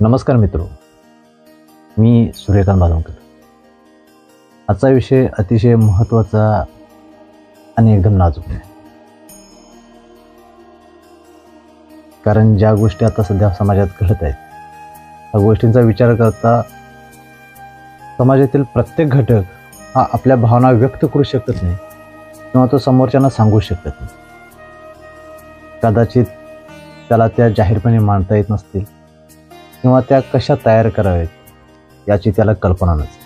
नमस्कार मित्रो. मी सूर्यकांत बालवकर. आजचा विषय अतिशय महत्त्वाचा आणि एकदम नाजूक आहे. कारण ज्या गोष्टी आता सध्या समाजात घडत आहेत त्या गोष्टींचा विचार करता समाजातील प्रत्येक घटक हा आपल्या भावना व्यक्त करू शकत नाही किंवा तो समोरच्यांना सांगू शकत नाही. कदाचित त्याला त्या जाहीरपणे मांडता येत नसतील. किंवा त्या कशा तयार कराव्यात याची त्याला कल्पना नसते.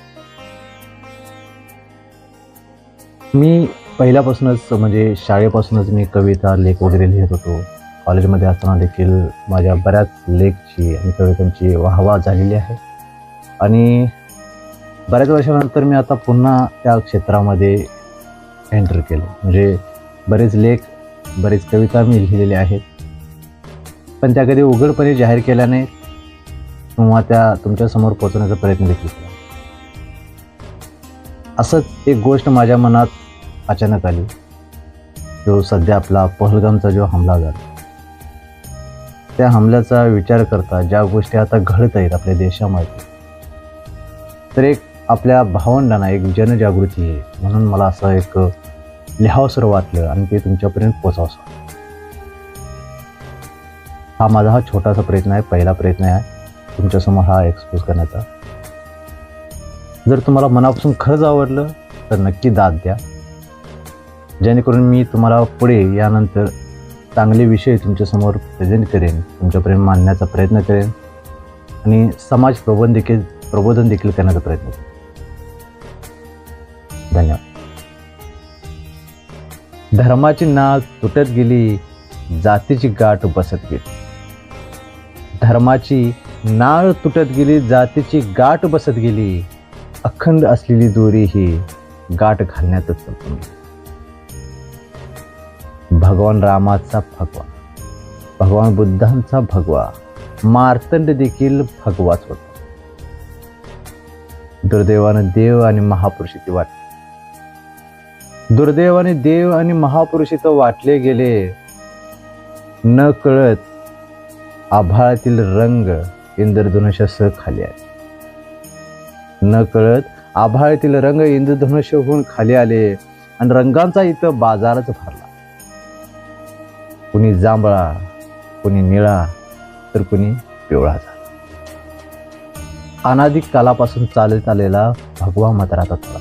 मी पहिल्यापासूनच म्हणजे शाळेपासूनच मी कविता लेख वगैरे लिहित होतो. कॉलेजमध्ये असताना देखील माझ्या बऱ्याच लेखची आणि कवितांची वाहवा झालेली आहे. आणि बऱ्याच वर्षानंतर मी आता पुन्हा त्या क्षेत्रामध्ये एंटर केलं. म्हणजे बरेच लेख बरेच कविता मी लिहिलेल्या आहेत. पण त्या कधी उघडपणे जाहीर केल्या नाहीत. किंवा त्या तुमच्यासमोर पोचवण्याचा प्रयत्न देखील केला. असंच एक गोष्ट माझ्या मनात अचानक आली जो सध्या आपला पहलगामचा जो हमला झाला. त्या हमल्याचा विचार करता ज्या गोष्टी आता घडत आहेत आपल्या देशामध्ये तर एक आपल्या भावंडांना एक जनजागृती आहे म्हणून मला असं एक लिहावसर वाटलं आणि ते तुमच्यापर्यंत पोचावसं हा माझा हा छोटासा प्रयत्न आहे पहिला प्रयत्न आहे. तुमच्यासमोर हा एक्सपोज करण्याचा. जर तुम्हाला मनापासून खरंच आवडलं तर नक्की दाद द्या. जेणेकरून मी तुम्हाला पुढे यानंतर चांगले विषय तुमच्यासमोर प्रेझेंट करेन तुमच्यापर्यंत मांडण्याचा प्रयत्न करेन आणि समाज प्रबोधन देखील प्रबोधन देखील करण्याचा प्रयत्न करेन. धन्यवाद. धर्माची नाळ तुटत गेली जातीची गाठ बसत गेली. धर्माची नाळ तुटत गेली जातीची गाठ बसत गेली. अखंड असलेली दोरी ही गाठ घालण्यातच भगवान रामाचा भगवा भगवान बुद्धांचा भगवा मार्तंड देखील भगवाच होता. दुर्दैवाने देव आणि महापुरुषी वाट दुर्दैवाने देव आणि महापुरुषी तर वाटले गेले. न कळत आभाळातील रंग इंद्रधनुष्यासह खाली आले. न कळत आभाळातील रंग इंद्रधनुष्य होऊन खाली आले आणि रंगांचा इथं बाजारच भरला. कुणी जांभळा कुणी निळा तर कुणी पिवळा झाला. अनाधिक कालापासून चालत आलेला भगवा मात्र आता थोडा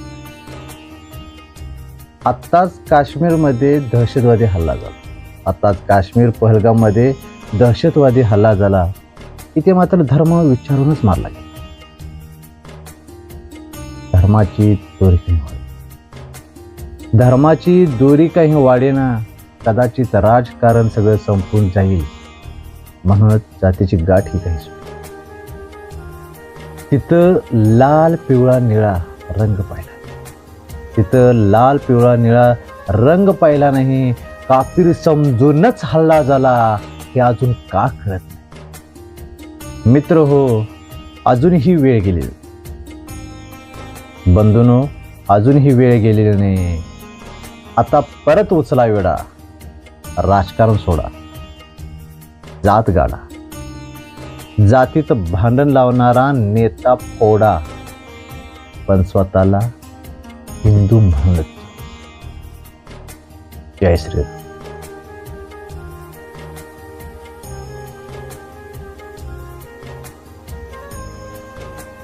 आत्ताच काश्मीरमध्ये दहशतवादी हल्ला झाला. आत्ताच काश्मीर पहलगाममध्ये दहशतवादी हल्ला झाला. इथे मात्र धर्म विचारूनच मारला गेला. धर्माची दोरी काही वाढे धर्माची दोरी काही वाढेना कदाचित राजकारण सगळं संपून जाईल म्हणूनच जातीची गाठ ही काही तिथं लाल पिवळा निळा रंग पाहिला. तिथं लाल पिवळा निळा रंग पाहिला नाही कापीर समजूनच हल्ला झाला हे अजून का कळत नाही? मित्र हो अजूनही वेळ गेलेली. बंधूनो अजूनही वेळ गेलेली नाही. आता परत उचला वेळा राजकारण सोडा. जात गाडा. जातीत भांडण लावणारा नेता फोडा. पण स्वतःला हिंदू म्हणत जय श्री